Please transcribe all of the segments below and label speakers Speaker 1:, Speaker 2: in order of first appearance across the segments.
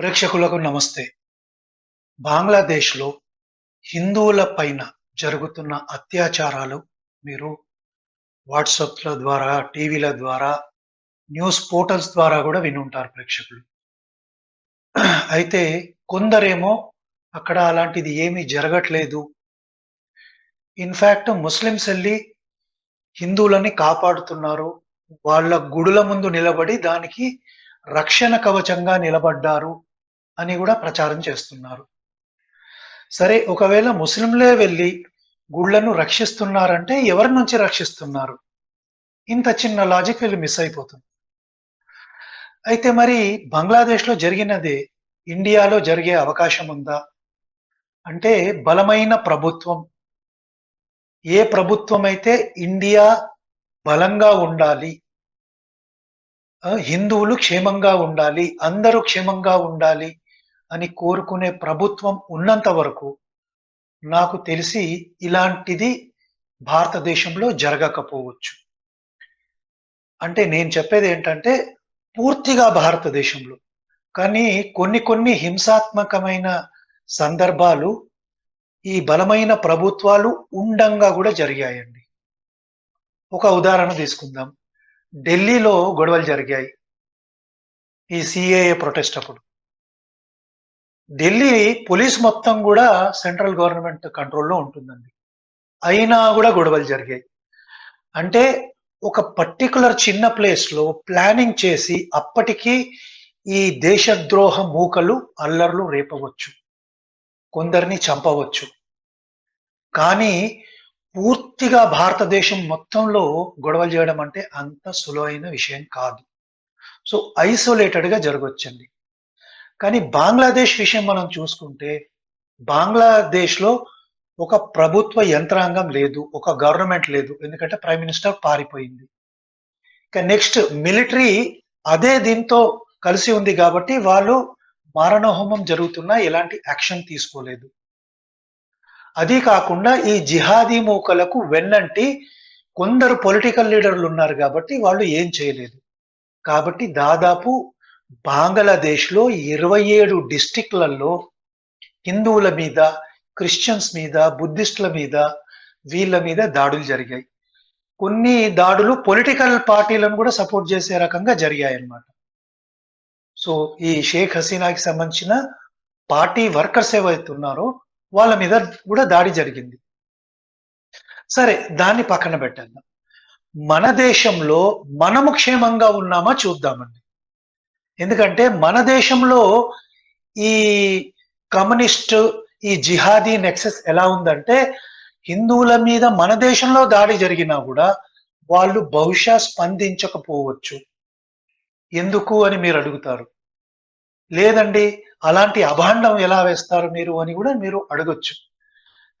Speaker 1: ప్రేక్షకులకు నమస్తే. బంగ్లాదేశ్లో హిందువుల పైన జరుగుతున్న అత్యాచారాలు మీరు వాట్సాప్ల ద్వారా టీవీల ద్వారా న్యూస్ పోర్టల్స్ ద్వారా కూడా వినుంటారు ప్రేక్షకులు. అయితే కొందరేమో అక్కడ అలాంటిది ఏమీ జరగట్లేదు. ఇన్ఫ్యాక్ట్ ముస్లిమ్స్ వెళ్ళి హిందువులని కాపాడుతున్నారు. వాళ్ళ గుడుల ముందు నిలబడి దానికి రక్షణ కవచంగా నిలబడ్డారు. అని కూడా ప్రచారం చేస్తున్నారు. సరే ఒకవేళ ముస్లింలే వెళ్ళి గుళ్ళను రక్షిస్తున్నారంటే ఎవరి నుంచి రక్షిస్తున్నారు? ఇంత చిన్న లాజిక్ వీళ్ళు మిస్ అయిపోతుంది. అయితే మరి బంగ్లాదేశ్లో జరిగినదే ఇండియాలో జరిగే అవకాశం ఉందా? అంటే బలమైన ప్రభుత్వం. ఏ ప్రభుత్వం అయితే ఇండియా బలంగా ఉండాలి హిందువులు క్షేమంగా ఉండాలి అందరూ క్షేమంగా ఉండాలి అని కోరుకునే ప్రభుత్వం ఉన్నంత వరకు నాకు తెలిసి ఇలాంటిది భారతదేశంలో జరగకపోవచ్చు. అంటే నేను చెప్పేది ఏంటంటే పూర్తిగా భారతదేశంలో. కానీ కొన్ని కొన్ని హింసాత్మకమైన సందర్భాలు ఈ బలమైన ప్రభుత్వాలు ఉండంగా కూడా జరిగాయండి. ఒక ఉదాహరణ తీసుకుందాం. ఢిల్లీలో గొడవలు జరిగాయి. ఈ సిఏఏ ప్రొటెస్ట్ అప్పుడు. ఢిల్లీ పోలీస్ మొత్తం కూడా సెంట్రల్ గవర్నమెంట్ కంట్రోల్లో ఉంటుందండి. అయినా కూడా గొడవలు జరిగాయి. అంటే ఒక పర్టికులర్ చిన్న ప్లేస్లో ప్లానింగ్ చేసి అప్పటికి ఈ దేశద్రోహ మూకలు అల్లర్లు రేపవచ్చు. కొందరిని చంపవచ్చు. కానీ పూర్తిగా భారతదేశం మొత్తంలో గొడవలు చేయడం అంటే అంత సులువైన విషయం కాదు. సో ఐసోలేటెడ్గా జరగవచ్చండి కానీ బంగ్లాదేశ్ విషయం మనం చూసుకుంటే బంగ్లాదేశ్లో ఒక ప్రభుత్వ యంత్రాంగం లేదు ఒక గవర్నమెంట్ లేదు ఎందుకంటే ప్రైమ్ మినిస్టర్ పారిపోయింది. ఇక నెక్స్ట్ మిలిటరీ అదే దీంతో కలిసి ఉంది కాబట్టి వాళ్ళు మారణహోమం జరుగుతున్నా ఎలాంటి యాక్షన్ తీసుకోలేదు. అది కాకుండా ఈ జిహాదీ మూకలకు వెన్నంటి కొందరు పొలిటికల్ లీడర్లు ఉన్నారు కాబట్టి వాళ్ళు ఏం చేయలేదు. కాబట్టి దాదాపు బంగ్లాదేశ్లో ఇరవై ఏడు డిస్టిక్లలో హిందువుల మీద క్రిస్టియన్స్ మీద బుద్ధిస్టుల మీద వీళ్ళ మీద దాడులు జరిగాయి. కొన్ని దాడులు పొలిటికల్ పార్టీలను కూడా సపోర్ట్ చేసే రకంగా జరిగాయి అన్నమాట సో ఈ షేక్ హసీనాకి సంబంధించిన పార్టీ వర్కర్స్ ఏవైతే ఉన్నారో వాళ్ళ మీద కూడా దాడి జరిగింది. సరే దాన్ని పక్కన పెట్టేద్దాం. మన దేశంలో మనము క్షేమంగా ఉన్నామా చూద్దామండి. ఎందుకంటే మన దేశంలో ఈ కమ్యూనిస్ట్ ఈ జిహాదీ నెక్సెస్ ఎలా ఉందంటే హిందువుల మీద మన దేశంలో దాడి జరిగినా కూడా వాళ్ళు బహుశా స్పందించకపోవచ్చు. ఎందుకు అని మీరు అడుగుతారు? లేదండి అలాంటి అభాండం ఎలా వేస్తారు మీరు అని కూడా మీరు అడగొచ్చు.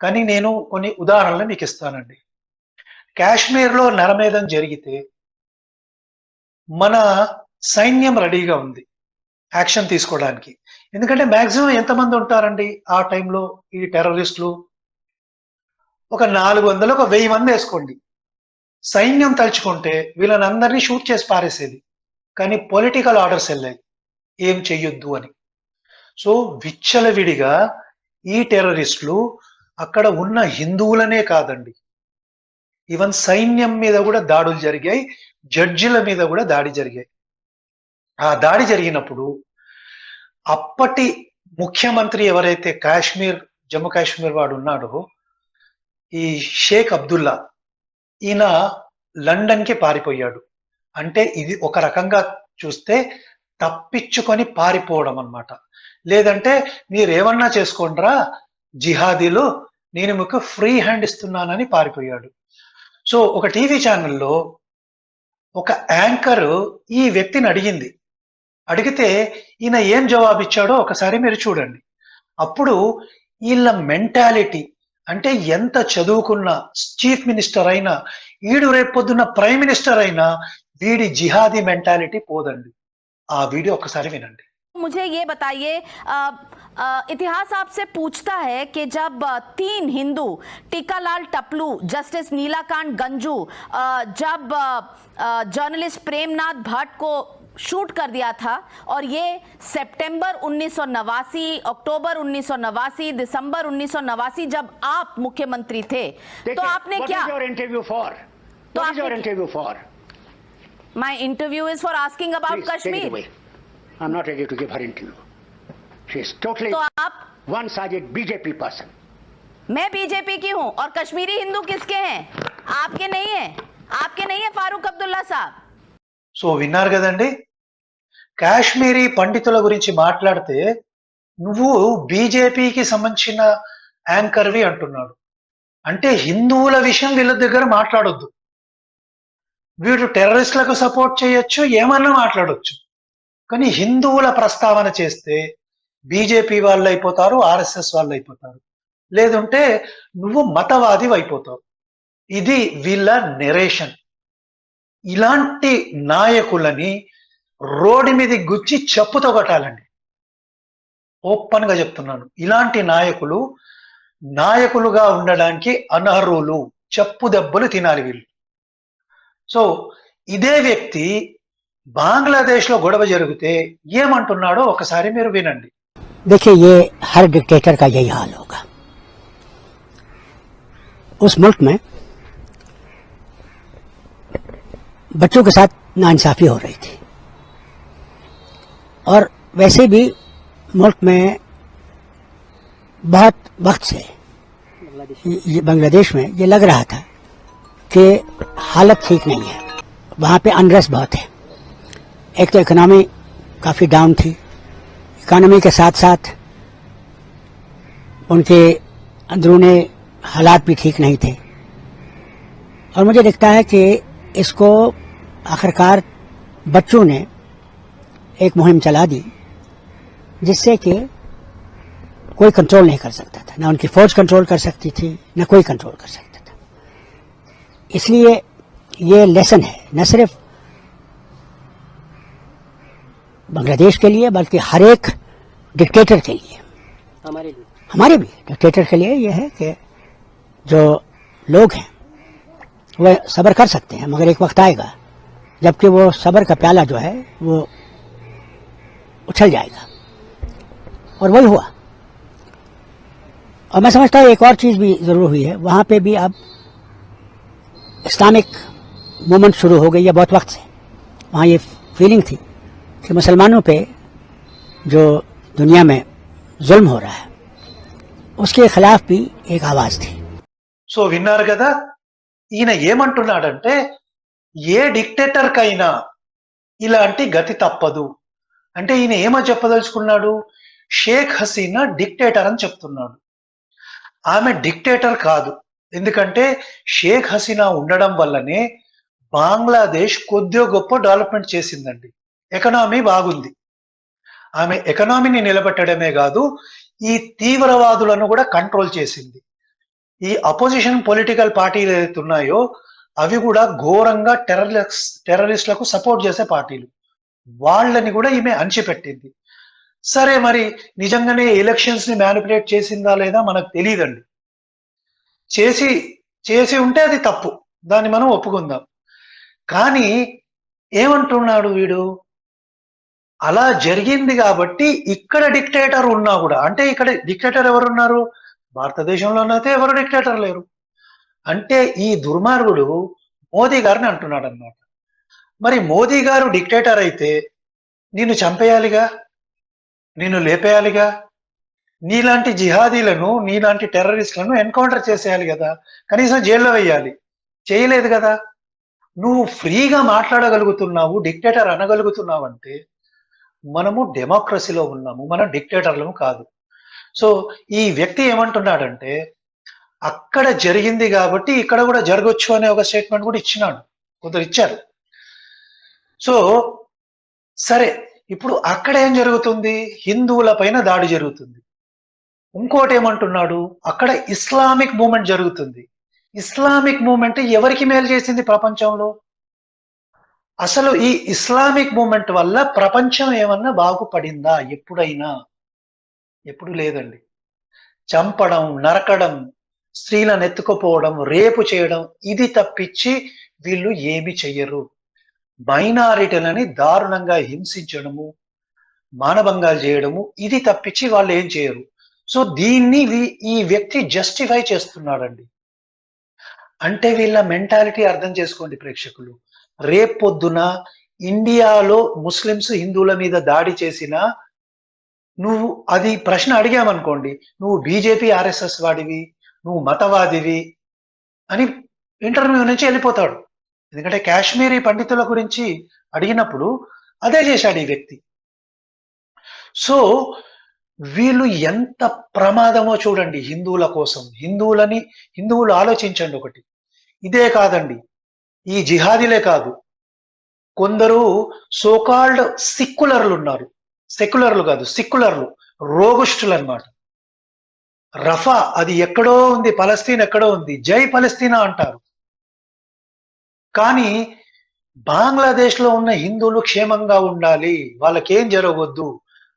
Speaker 1: కానీ నేను కొన్ని ఉదాహరణలు మీకు ఇస్తానండి. కాశ్మీర్లో నరమేధం జరిగితే మన సైన్యం రెడీగా ఉంది యాక్షన్ తీసుకోవడానికి. ఎందుకంటే మ్యాక్సిమం ఎంతమంది ఉంటారండి ఆ టైంలో ఈ టెర్రరిస్టులు? ఒక నాలుగు వందలు ఒక వెయ్యి మంది వేసుకోండి. సైన్యం తలుచుకుంటే వీళ్ళని అందరినీ షూట్ చేసి పారేసేది. కానీ పొలిటికల్ ఆర్డర్స్ వెళ్ళాయి. ఏం చెయ్యొద్దు అని. సో విచ్చలవిడిగా ఈ టెర్రరిస్టులు అక్కడ ఉన్న హిందువులనే కాదండి. ఈవెన్ సైన్యం మీద కూడా దాడులు జరిగాయి జడ్జిల మీద కూడా దాడి జరిగాయి. ఆ దాడి జరిగినప్పుడు అప్పటి ముఖ్యమంత్రి ఎవరైతే కాశ్మీర్ జమ్మూ కాశ్మీర్ వాడు ఉన్నాడో ఈ షేక్ అబ్దుల్లా ఈయన లండన్కి పారిపోయాడు. అంటే ఇది ఒక రకంగా చూస్తే తప్పించుకొని పారిపోవడం అన్నమాట. లేదంటే మీరేమన్నా చేసుకోండిరా? జిహాదీలు నేను మీకు ఫ్రీ హ్యాండ్ ఇస్తున్నానని పారిపోయాడు. సో ఒక టీవీ ఛానల్లో ఒక యాంకర్ ఈ వ్యక్తిని అడిగింది. అడిగితే ఈయన ఏం జవాబు ఇచ్చాడో ఒకసారి మీరు చూడండి అప్పుడు వీళ్ళ మెంటాలిటీ అంటే ఎంత చదువుకున్న చీఫ్ మినిస్టర్ అయినా ఈడు రేపు పొద్దున్న ప్రైమ్ మినిస్టర్ అయినా వీడి జిహాదీ మెంటాలిటీ పోదండి ఆ వీడియో ఒకసారి వినండి
Speaker 2: मुझे ये बताइए अ, अ, इतिहास आपसे पूछता है कि जब अ, तीन हिंदू टीकालाल टपलू जस्टिस नीलाकांत गंजू अ, जब अ, अ, जर्नलिस्ट प्रेमनाथ भट्ट को शूट कर दिया था और ये सितंबर उन्नीस अक्टूबर उन्नीस दिसंबर उन्नीस जब आप मुख्यमंत्री थे तो आपने क्या
Speaker 3: योर इंटरव्यू फॉर
Speaker 2: तो
Speaker 3: What is your
Speaker 2: आपने-
Speaker 3: interview for?
Speaker 2: My interview is for asking about
Speaker 3: Please take it
Speaker 2: Kashmir
Speaker 3: away. I'm not ready to give her interview. She is totally
Speaker 2: तो आप
Speaker 3: one-sided BJP person.
Speaker 2: मैं BJP की हूं और कश्मीरी हिंदू किसके हैं आपके नहीं है आपके नहीं है फारूक अब्दुल्ला साहब
Speaker 1: సో విన్నారు కదండి కాశ్మీరీ పండితుల గురించి మాట్లాడితే నువ్వు బీజేపీకి సంబంధించిన యాంకర్వి అంటున్నాడు. అంటే హిందువుల విషయం వీళ్ళ దగ్గర మాట్లాడొద్దు. వీడు టెర్రరిస్టులకు సపోర్ట్ చేయొచ్చు ఏమన్నా మాట్లాడొచ్చు. కానీ హిందువుల ప్రస్తావన చేస్తే బీజేపీ వాళ్ళు అయిపోతారు ఆర్ఎస్ఎస్ వాళ్ళు అయిపోతారు. లేదంటే నువ్వు మతవాది అయిపోతావు. ఇది వీళ్ళ నెరేషన్ ఇలాంటి నాయకులని రోడ్డు మీద గుచ్చి చెప్పుతో కొట్టాలండి ఓపెన్ గా చెప్తున్నాను ఇలాంటి నాయకులు నాయకులుగా ఉండడానికి అనర్హులు చెప్పు దెబ్బలు తినాలి వీళ్ళు సో ఇదే వ్యక్తి బంగ్లాదేశ్ లో గొడవ జరిగితే ఏమంటున్నాడో ఒకసారి మీరు వినండి
Speaker 4: देखिए ये हर डिक्टेटर का यही हाल होगा उस मुल्क में बच्चों के साथ नाइंसाफी हो रही थी और वैसे भी मुल्क में बहुत वक्त से ये- बांग्लादेश में ये लग रहा था कि हालत ठीक नहीं है। वहाँ पे अनरेस्ट बहुत है। एक तो इकोनॉमी काफ़ी डाउन थी। इकोनॉमी के साथ साथ उनके अंदरूनी हालात भी ठीक नहीं थे। और मुझे दिखता है कि इसको आखिरकार बच्चों ने एक मुहिम चला दी जिससे कि कोई कंट्रोल नहीं कर सकता था। ना उनकी फौज कंट्रोल कर सकती थी ना कोई कंट्रोल कर सकता था। इसलिए ये लेसन है न सिर्फ़ बांग्लादेश के लिए बल्कि हर एक डिक्टेटर के लिए।
Speaker 5: हमारे लिए।
Speaker 4: हमारे भी डिक्टेटर के लिए यह है कि जो लोग हैं वह सब्र कर सकते हैं मगर एक वक्त आएगा जबकि वो सब्र का प्याला जो है वो उछल जाएगा और वही हुआ और मैं समझता हूँ एक और चीज भी जरूर हुई है वहां पे भी अब इस्लामिक मूवमेंट शुरू हो गई है बहुत वक्त से वहां ये फीलिंग थी कि मुसलमानों पे जो दुनिया में जुल्म हो रहा है उसके खिलाफ भी एक आवाज थी
Speaker 1: సో విన్నారు కదా ఈయన ఏమంటున్నాడంటే ఏ డిక్టేటర్ కైనా ఇలాంటి గతి తప్పదు అంటే ఈయన ఏమో చెప్పదలుచుకున్నాడు? షేక్ హసీనా డిక్టేటర్ అని చెప్తున్నాడు. ఆమె డిక్టేటర్ కాదు. ఎందుకంటే షేక్ హసీనా ఉండడం వల్లనే బంగ్లాదేశ్ కొద్దిగా గొప్ప డెవలప్మెంట్ చేసిందండి. ఎకనామీ బాగుంది. ఆమె ఎకనామీని నిలబెట్టడమే కాదు ఈ తీవ్రవాదులను కూడా కంట్రోల్ చేసింది. ఈ అపోజిషన్ పొలిటికల్ పార్టీలు ఏదైతే ఉన్నాయో అవి కూడా ఘోరంగా టెర్రరిస్ట్ టెర్రరిస్టులకు సపోర్ట్ చేసే పార్టీలు. వాళ్ళని కూడా ఈమె అణిచిపెట్టింది సరే మరి నిజంగానే ఎలక్షన్స్ని మ్యానిపులేట్ చేసిందా లేదా మనకు తెలియదండి చేసి చేసి ఉంటే అది తప్పు. దాన్ని మనం ఒప్పుకుందాం. కానీ ఏమంటున్నాడు వీడు? అలా జరిగింది కాబట్టి ఇక్కడ డిక్టేటర్ ఉన్నా కూడా అంటే ఇక్కడ డిక్టేటర్ ఎవరున్నారు? భారతదేశంలోనైతే ఎవరు డిక్టేటర్ లేరు. అంటే ఈ దుర్మార్గుడు మోదీ గారిని అంటున్నాడు అనమాట మరి మోదీ గారు డిక్టేటర్ అయితే నిన్ను చంపేయాలిగా? నిన్ను లేపేయాలిగా? నీలాంటి జిహాదీలను నీలాంటి టెర్రరిస్టులను ఎన్కౌంటర్ చేసేయాలి కదా? కనీసం జైల్లో వేయాలి. చేయలేదు కదా? నువ్వు ఫ్రీగా మాట్లాడగలుగుతున్నావు డిక్టేటర్ అనగలుగుతున్నావు అంటే మనము డెమోక్రసీలో ఉన్నాము మనం డిక్టేటర్లము కాదు. సో ఈ వ్యక్తి ఏమంటున్నాడంటే అక్కడ జరిగింది కాబట్టి ఇక్కడ కూడా జరగచ్చు అనే ఒక స్టేట్మెంట్ కూడా ఇచ్చినాడు. కొందరు ఇచ్చారు. సో సరే ఇప్పుడు అక్కడ ఏం జరుగుతుంది? హిందువుల పైన దాడి జరుగుతుంది. ఇంకోటి ఏమంటున్నాడు? అక్కడ ఇస్లామిక్ మూమెంట్ జరుగుతుంది. ఇస్లామిక్ మూమెంట్ ఎవరికి మేలు చేసింది ప్రపంచంలో? అసలు ఈ ఇస్లామిక్ మూమెంట్ వల్ల ప్రపంచం ఏమన్నా బాగుపడిందా? ఎప్పుడైనా? ఎప్పుడు లేదండి. చంపడం నరకడం స్త్రీలను ఎత్తుకుపోవడం రేపు చేయడం ఇది తప్పించి వీళ్ళు ఏమి చెయ్యరు. మైనారిటీలని దారుణంగా హింసించడము మానభంగాలు చేయడము ఇది తప్పించి వాళ్ళు ఏం చేయరు. సో దీన్ని వీ- ఈ వ్యక్తి జస్టిఫై చేస్తున్నాడండి. అంటే వీళ్ళ మెంటాలిటీ అర్థం చేసుకోండి ప్రేక్షకులు. రేపొద్దున ఇండియాలో ముస్లిమ్స్ హిందువుల మీద దాడి చేసిన నువ్వు అది ప్రశ్న అడిగామనుకోండి నువ్వు బీజేపీ ఆర్ఎస్ఎస్ వాడివి నువ్వు మతవాదివి అని ఇంటర్వ్యూ నుంచి వెళ్ళిపోతాడు. ఎందుకంటే కాశ్మీరీ పండితుల గురించి అడిగినప్పుడు అదే చేశాడు ఈ వ్యక్తి. సో వీళ్ళు ఎంత ప్రమాదమో చూడండి హిందువుల కోసం. హిందువులని హిందువులు ఆలోచించండి ఒకటి. ఇదే కాదండి ఈ జిహాదీలే కాదు. కొందరు సోకాల్డ్ సిక్యులర్లు ఉన్నారు. సెక్యులర్లు కాదు సిక్యులర్లు రోగుష్ఠులు అన్నమాట రఫా అది ఎక్కడో ఉంది పలస్తీన్ ఎక్కడో ఉంది జై పలస్తీనా అంటారు. కానీ బంగ్లాదేశ్లో ఉన్న హిందువులు క్షేమంగా ఉండాలి వాళ్ళకేం జరగవద్దు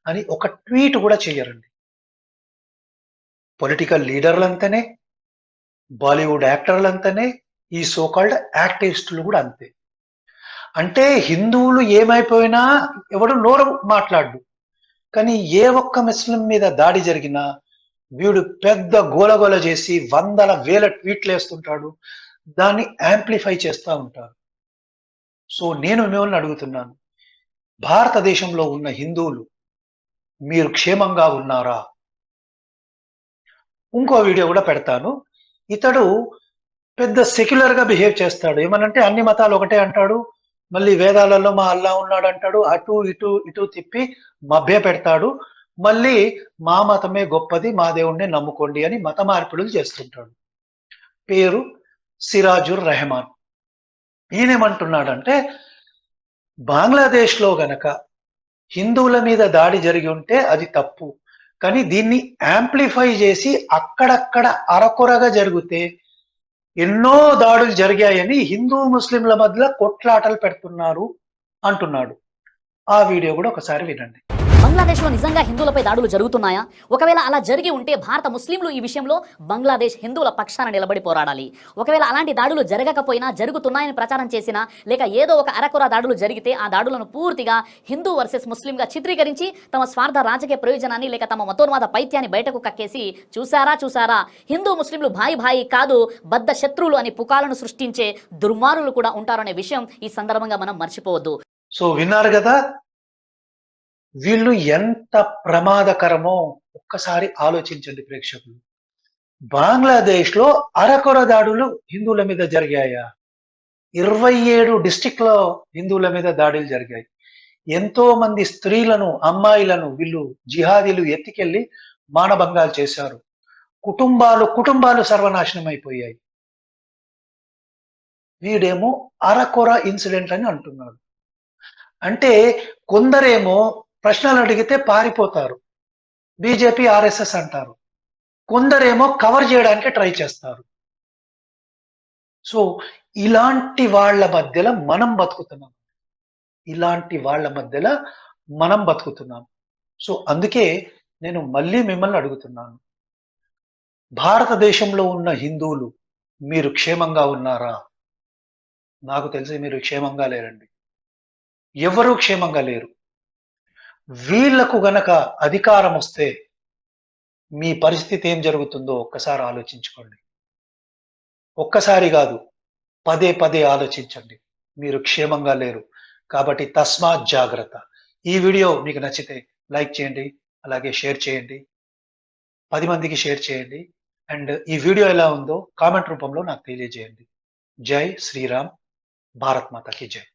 Speaker 1: అని ఒక ట్వీట్ కూడా చేయరండి పొలిటికల్ లీడర్లంతనే బాలీవుడ్ యాక్టర్లంతనే ఈ సోకాల్డ్ యాక్టివిస్టులు కూడా అంతే. అంటే హిందువులు ఏమైపోయినా ఎవడు నోరు మాట్లాడు కానీ ఏ ఒక్క ముస్లిం మీద దాడి జరిగినా వీడు పెద్ద గోలగోల చేసి వందల వేల ట్వీట్లు వేస్తుంటాడు. దాన్ని యాంప్లిఫై చేస్తూ ఉంటారు. సో నేను మిమ్మల్ని అడుగుతున్నాను. భారతదేశంలో ఉన్న హిందువులు మీరు క్షేమంగా ఉన్నారా? ఇంకో వీడియో కూడా పెడతాను. ఇతడు పెద్ద సెక్యులర్గా బిహేవ్ చేస్తాడు. ఏమనంటే అన్ని మతాలు ఒకటే అంటాడు. మళ్ళీ వేదాలలో మా అల్లా ఉన్నాడు అంటాడు. అటు ఇటు ఇటు తిప్పి మభ్య పెడతాడు. మళ్ళీ మా మతమే గొప్పది మా దేవుణ్ణి నమ్ముకోండి అని మత మార్పిడులు చేస్తుంటాడు. పేరు సిరాజుర్ రెహమాన్. ఈయనేమంటున్నాడంటే బంగ్లాదేశ్లో గనక హిందువుల మీద దాడి జరిగి ఉంటే అది తప్పు. కానీ దీన్ని యాంప్లిఫై చేసి అక్కడక్కడ అరకొరగా జరిగితే ఎన్నో దాడులు జరిగాయని హిందూ ముస్లింల మధ్య కొట్లాటలు పెడుతున్నారు అంటున్నాడు. ఆ వీడియో కూడా ఒకసారి వినండి.
Speaker 5: బంగ్లాదేశ్లో నిజంగా హిందువులపై దాడులు జరుగుతున్నాయా? ఒకవేళ అలా జరిగి ఉంటే భారత ముస్లింలు ఈ విషయంలో బంగ్లాదేశ్ హిందువుల పక్షాన నిలబడి పోరాడాలి. ఒకవేళ అలాంటి దాడులు జరగకపోయినా జరుగుతున్నాయని ప్రచారం చేసినా లేక ఏదో ఒక అరకొర దాడులు జరిగితే ఆ దాడులను పూర్తిగా హిందూ వర్సెస్ ముస్లింగా చిత్రీకరించి తమ స్వార్థ రాజకీయ ప్రయోజనాన్ని లేక తమ మతోన్మాద పైత్యాన్ని బయటకు కక్కేసి చూసారా చూసారా హిందూ ముస్లింలు భాయి భాయి కాదు బద్ద శత్రువులు అని పుకాలను సృష్టించే దుర్మారులు కూడా ఉంటారనే విషయం ఈ సందర్భంగా మనం మర్చిపోవద్దు.
Speaker 1: సో విన్నారు కదా వీళ్ళు ఎంత ప్రమాదకరమో ఒక్కసారి ఆలోచించండి ప్రేక్షకులు. బంగ్లాదేశ్లో అరకొర దాడులు హిందువుల మీద జరిగాయా? ఇరవై ఏడు డిస్టిక్లో హిందువుల మీద దాడులు జరిగాయి. ఎంతో మంది స్త్రీలను అమ్మాయిలను వీళ్ళు జిహాదీలు ఎత్తికెళ్ళి మానభంగాలు చేశారు. కుటుంబాలు కుటుంబాలు సర్వనాశనం అయిపోయాయి. వీడేమో అరకొర ఇన్సిడెంట్ అని అంటున్నాడు. అంటే కొందరేమో ప్రశ్నలు అడిగితే పారిపోతారు. బీజేపీ ఆర్ఎస్ఎస్ అంటారు. కొందరేమో కవర్ చేయడానికి ట్రై చేస్తారు. సో ఇలాంటి వాళ్ళ మధ్యలో మనం బతుకుతున్నాం. ఇలాంటి వాళ్ళ మధ్యలో మనం బతుకుతున్నాం. సో అందుకే నేను మళ్ళీ మిమ్మల్ని అడుగుతున్నాను. భారతదేశంలో ఉన్న హిందువులు మీరు క్షేమంగా ఉన్నారా? నాకు తెలిసి మీరు క్షేమంగా లేరండి. ఎవరూ క్షేమంగా లేరు. వీళ్ళకు గనక అధికారం వస్తే మీ పరిస్థితి ఏం జరుగుతుందో ఒక్కసారి ఆలోచించుకోండి. ఒక్కసారి కాదు పదే పదే ఆలోచించండి. మీరు క్షేమంగా లేరు. కాబట్టి తస్మాత్ జాగ్రత్త. ఈ వీడియో మీకు నచ్చితే లైక్ చేయండి అలాగే షేర్ చేయండి పది మందికి షేర్ చేయండి అండ్ ఈ వీడియో ఎలా ఉందో కామెంట్ రూపంలో నాకు తెలియజేయండి. జై శ్రీరామ్ భారత్ మాతకి జై.